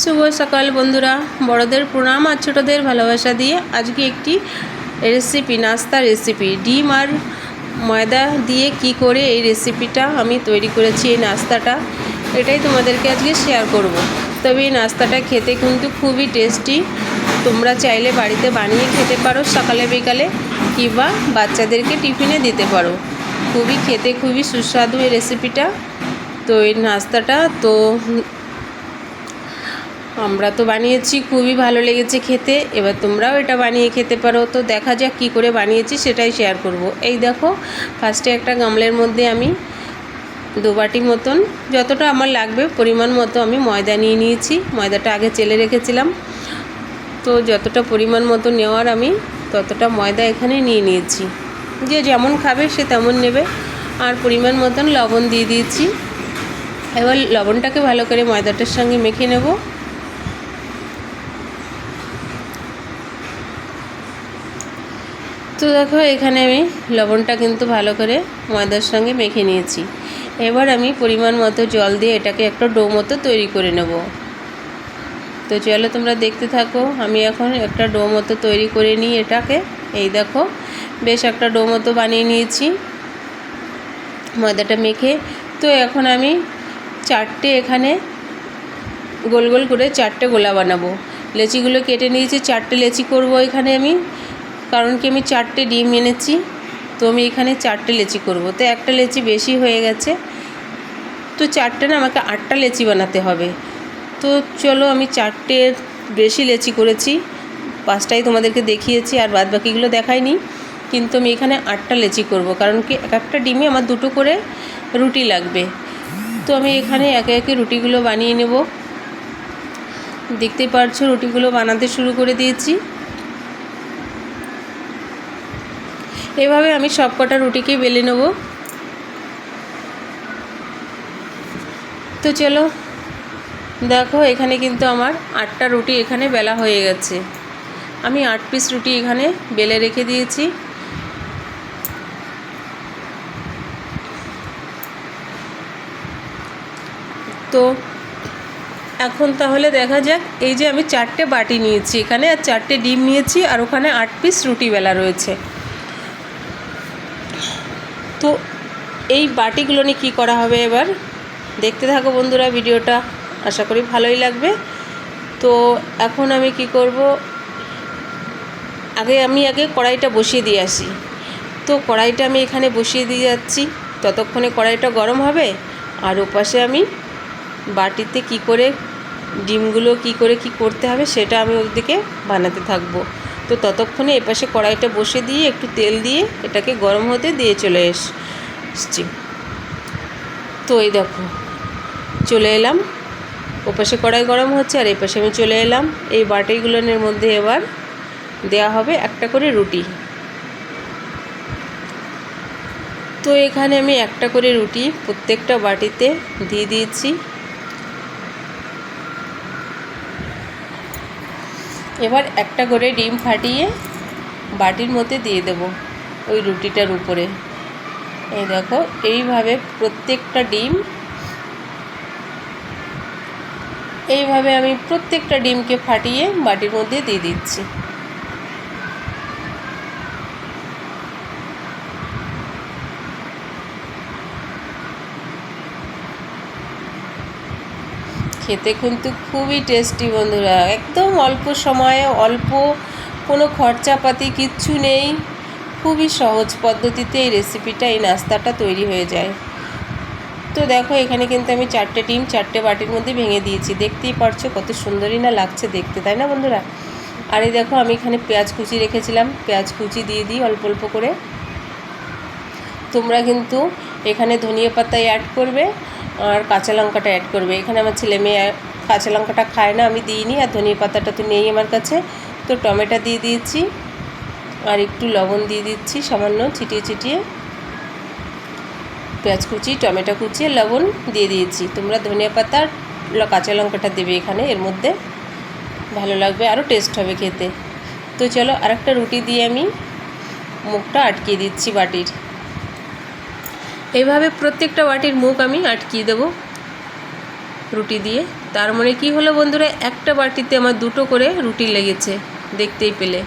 শুভ সকাল বন্ধুরা। বড়দের প্রণাম আর ছোটোদের ভালোবাসা দিয়ে আজকে একটি রেসিপি নাস্তা রেসিপি ডিম আর ময়দা দিয়ে কি করে এই রেসিপিটা আমি তৈরি করেছি, এই নাস্তাটা, এটাই তোমাদেরকে আজকে শেয়ার করব। তবে এই নাস্তাটা খেতে কিন্তু খুবই টেস্টি তোমরা চাইলে বাড়িতে বানিয়ে খেতে পারো, সকালে বিকালে। কিংবা বাচ্চাদেরকে টিফিনে দিতে পারো। খুবই খেতে খুবই সুস্বাদু এই রেসিপিটা তো এই নাস্তাটা, তো আমরা তো বানিয়েছি, খুবই ভালো লেগেছে খেতে। এবার তোমরাও এটা বানিয়ে খেতে পারো। তো দেখা যাক কী করে বানিয়েছি, সেটাই শেয়ার করব। এই দেখো ফার্স্টে একটা গামলের মধ্যে আমি দু বাটি মতন, যতটা আমার লাগবে পরিমাণ মতো আমি ময়দা নিয়ে নিয়েছি। ময়দাটা আগে চেলে রেখেছিলাম। তো যতটা পরিমাণ মতো নেওয়ার আমি ততটা ময়দা এখানে নিয়ে নিয়েছি। যে যেমন খাবে সে তেমন নেবে। আর পরিমাণ মতন লবণ দিয়ে দিয়েছি। এবার লবণটাকে ভালো করে ময়দাটার সঙ্গে মেখে নেব। তো দেখো, এখানে আমি লবণটা কিন্তু ভালো করে ময়দার সঙ্গে মেখে নিয়েছি। এবার আমি পরিমাণ মতো জল দিয়ে এটাকে একটা ডো মতো তৈরি করে নেব। তো চলো তোমরা দেখতে থাকো। আমি এখন একটা ডো মতো তৈরি করে নিই এটাকে। এই দেখো, বেশ একটা ডো মতো বানিয়ে নিয়েছি ময়দাটা মেখে। তো এখন আমি চারটে এখানে গোল গোল করে চারটে গোলা বানাবো। লেচিগুলো কেটে নিয়েছি, চারটে লেচি করব এখানে আমি। কারণ কি আমি চারটে ডিম এনেছি, তো আমি এখানে চারটে লেচি করব। তো একটা লেচি বেশি হয়ে গেছে। তো চারটে না আমাকে আটটা লেচি বানাতে হবে। তো চলো আমি চারটে বেশি লেচি করেছি। পাঁচটাই তোমাদেরকে দেখিয়েছি আর বাদ বাকিগুলো দেখাইনি। কিন্তু আমি এখানে আটটা লেচি করব, কারণ কি এক একটা ডিমে আমার দুটো করে রুটি লাগবে। তো আমি এখানে একে একে রুটিগুলো বানিয়ে নেব। দেখতেই পারছ রুটিগুলো বানাতে শুরু করে দিয়েছি। এভাবে আমি সব কটা রুটিকে বেলে নেব। তো চলো দেখো, এখানে কিন্তু আমার আটটা রুটি এখানে বেলা হয়ে গেছে। আমি আট পিস রুটি এখানে বেলে রেখে দিয়েছি। তো এখন তাহলে দেখা যাক, এই যে আমি চারটে বাটি নিয়েছি এখানে, আর চারটে ডিম নিয়েছি, আর ওখানে আট পিস রুটি বেলা রয়েছে। তো এই বাটিগুলো নিয়ে কী করা হবে এবার? দেখতে থাকো বন্ধুরা ভিডিওটা। আশা করি ভালোই লাগবে। তো এখন আমি কি করব? আগে আমি আগে কড়াইটা বসিয়ে দিয়ে আসি। তো কড়াইটা আমি এখানে বসিয়ে দিয়ে যাচ্ছি। ততক্ষণে কড়াইটা গরম হবে। আর ওপাশে আমি বাটিতে কি করে, ডিমগুলো কি করে কি করতে হবে সেটা আমি ওদিকে বানাতে থাকব। তো ততক্ষণে এপাশে কড়াইটা বসে দিয়ে একটু তেল দিয়ে এটাকে গরম হতে দিয়ে চলে এসছি। তো এই দেখো, চলে এলাম। ওপাশে কড়াই গরম হচ্ছে আর এই পাশে আমি চলে এলাম। এই বাটিগুলোনের মধ্যে এবার দেয়া হবে একটা করে রুটি। তো এখানে আমি একটা করে রুটি প্রত্যেকটা বাটিতে দিয়ে দিয়েছি। এবার একটা করে ডিম ফাটিয়ে বাটির মধ্যে দিয়ে দেব ওই রুটিটার উপরে। এই দেখো, এইভাবে প্রত্যেকটা ডিম এইভাবে আমি প্রত্যেকটা ডিমকে ফাটিয়ে বাটির মধ্যে দিয়ে দিচ্ছি। খেতে কিন্তু খুবই টেস্টি বন্ধুরা, একদম অল্প সময়ে, অল্প কোনো খরচাপাতি কিচ্ছু নেই। খুবই সহজ পদ্ধতিতে এই রেসিপিটা এই নাস্তাটা তৈরি হয়ে যায়। তো দেখো, এখানে কিন্তু আমি চারটে ডিম, চারটে বাটির মধ্যে ভেঙে দিয়েছি। দেখতেই পারছ কত সুন্দরই না লাগছে দেখতে, তাই না বন্ধুরা? আর এই দেখো, আমি এখানে পেঁয়াজ কুচি রেখেছিলাম। পেঁয়াজ কুচি দিয়ে দিই অল্প অল্প করে। তোমরা কিন্তু এখানে ধনিয়া পাতা অ্যাড করবে আর কাঁচা লঙ্কাটা অ্যাড করবে। এখানে আমার ছেলে মেয়ে কাঁচা লঙ্কাটা খায় না, আমি দিইনি। আর ধনিয়া পাতাটা তো নেই আমার কাছে। তো টমেটো দিয়ে দিয়েছি। আর একটু লবণ দিয়ে দিচ্ছি, সামান্য ছিটিয়ে ছিটিয়ে। পেঁয়াজ কুচি, টমেটো কুচি আর লবণ দিয়ে দিয়েছি। তোমরা ধনিয়া পাতা কাঁচা লঙ্কাটা দেবে এখানে, এর মধ্যে। ভালো লাগবে আরও টেস্ট হবে খেতে। তো চলো আরেকটা রুটি দিয়ে আমি মুখটা আটকিয়ে দিচ্ছি বাটির। এইভাবে প্রত্যেকটা বাটির মুখ আমি আটকিয়ে দেবো রুটি দিয়ে। তার মানে কি হলো বন্ধুরা, একটা বাটিতে আমার দুটো করে রুটি লেগেছে দেখতেই পেলে।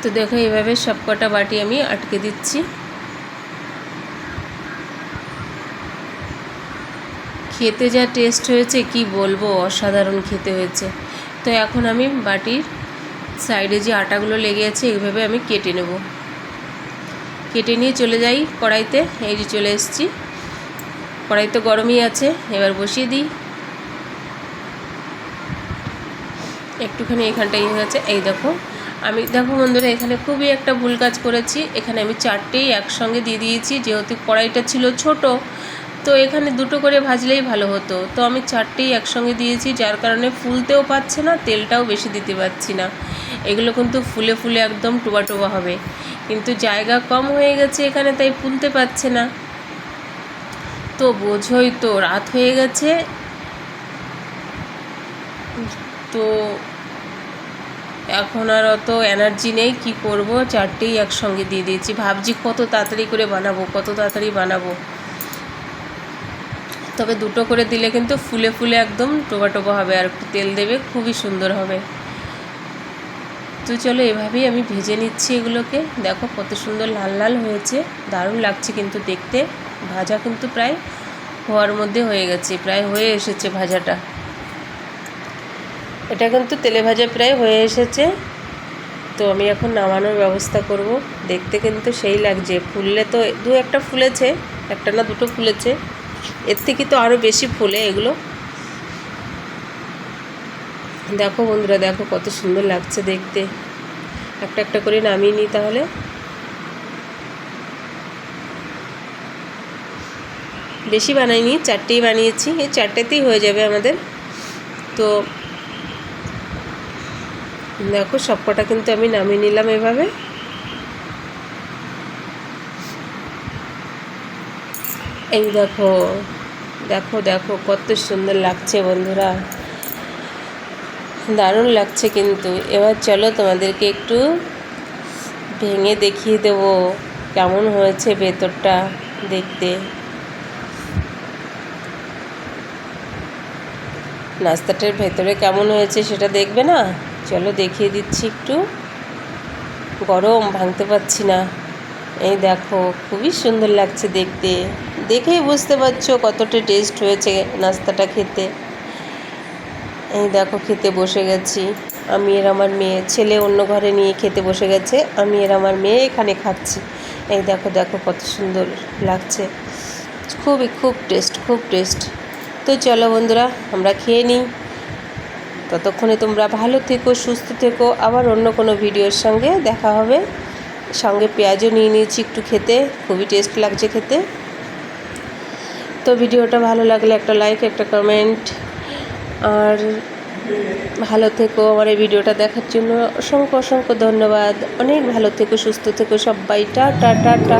তো দেখো, এইভাবে সব কটা বাটি আমি আটকে দিচ্ছি। খেতে যা টেস্ট হয়েছে, কি বলব, অসাধারণ খেতে হয়েছে। তো এখন আমি বাটির সাইডে যে আটাগুলো লেগে আছে, এইভাবে আমি কেটে নেব। কেটে নিয়ে চলে যাই কড়াইতে। এই যে চলে এসেছি। কড়াই তো গরমই আছে, এবার বসিয়ে দিই। একটুখানি এখানটা ইয়ে হয়েছে এই দেখো আমি, দেখো বন্ধুরা, এখানে খুবই একটা ভুল কাজ করেছি। এখানে আমি চারটেই একসঙ্গে দিয়ে দিয়েছি, যেহেতু কড়াইটা ছিল ছোট, তো এখানে দুটো করে ভাজলেই ভালো হতো। তো আমি চারটেই একসঙ্গে দিয়েছি, যার কারণে ফুলতেও পাচ্ছে না, তেলটাও বেশি দিতে পারছি না। এগুলো কিন্তু ফুলে ফুলে একদম টোবা টোবা হবে। কিন্তু জায়গা কম হয়ে গেছে এখানে, তাই ফুলতে পারছে না। তো বোঝোই তো, রাত হয়ে গেছে। তো এখন আর অত এনার্জি নেই, কি করব? চারটেই একসঙ্গে দিয়ে দিয়েছি। ভাবছি কত তাড়াতাড়ি করে বানাবো, কত তাড়াতাড়ি বানাবো। তবে দুটো করে দিলে কিন্তু ফুলে ফুলে একদম টোবা টোবা হবে আর একটু তেল দেবে, খুবই সুন্দর হবে। তো চলো এভাবেই আমি ভেজে নিচ্ছি এগুলোকে। দেখো কত সুন্দর লাল লাল হয়েছে, দারুণ লাগছে কিন্তু দেখতে। ভাজা কিন্তু প্রায় হওয়ার মধ্যে হয়ে গেছে, প্রায় হয়ে এসেছে ভাজাটা। এটা কিন্তু তেলে ভাজা প্রায় হয়ে এসেছে। তো আমি এখন নামানোর ব্যবস্থা করব। দেখতে কিন্তু সেই লাগছে। ফুললে তো দু একটা ফুলেছে, একটা না দুটো ফুলেছে। এর থেকে তো আরও বেশি ফুলে এগুলো। দেখো বন্ধুরা, দেখো কত সুন্দর লাগছে দেখতে। একটা একটা করে নামিয়ে নিই তাহলে। বেশি বানাইনি, চারটেই বানিয়েছি। এই চারটেতেই হয়ে যাবে আমাদের। তো দেখো, সবকটা কিন্তু আমি নামিয়ে নিলাম এভাবে। এই দেখো দেখো দেখো, কত সুন্দর লাগছে বন্ধুরা। দারুণ লাগছে কিন্তু। এবার চলো তোমাদেরকে একটু ভেঙে দেখিয়ে দেব কেমন হয়েছে ভেতরটা দেখতে। নাস্তাটার ভেতরে কেমন হয়েছে সেটা দেখবে না? চলো দেখিয়ে দিচ্ছি একটু। গরম, ভাঙতে পারছি না। এই দেখো, খুবই সুন্দর লাগছে দেখতে। দেখেই বুঝতে পারছ কতটা টেস্ট হয়েছে নাস্তাটা খেতে। এই দেখো, খেতে বসে গেছি। আমি এর আমার মেয়ে, ছেলে অন্য ঘরে নিয়ে খেতে বসে গেছে। আমি এর আমার মেয়ে এখানে খাচ্ছি। এই দেখো দেখো কত সুন্দর লাগছে। খুবই, খুব টেস্ট খুব টেস্ট তো চলো বন্ধুরা, আমরা খেয়ে নিই। ততক্ষণে তোমরা ভালো থেকো, সুস্থ থেকো। আবার অন্য কোনো ভিডিওর সঙ্গে দেখা হবে। সঙ্গে পেঁয়াজও নিয়ে নিয়েছি একটু খেতে। খুবই টেস্ট লাগছে খেতে। তো ভিডিওটা ভালো লাগলে একটা লাইক একটা কমেন্ট আর ভালো থেকো। আমার এই ভিডিওটা দেখার জন্য অসংখ্য অসংখ্য ধন্যবাদ। অনেক ভালো থেকো, সুস্থ থেকো সবাই। টা টা টা।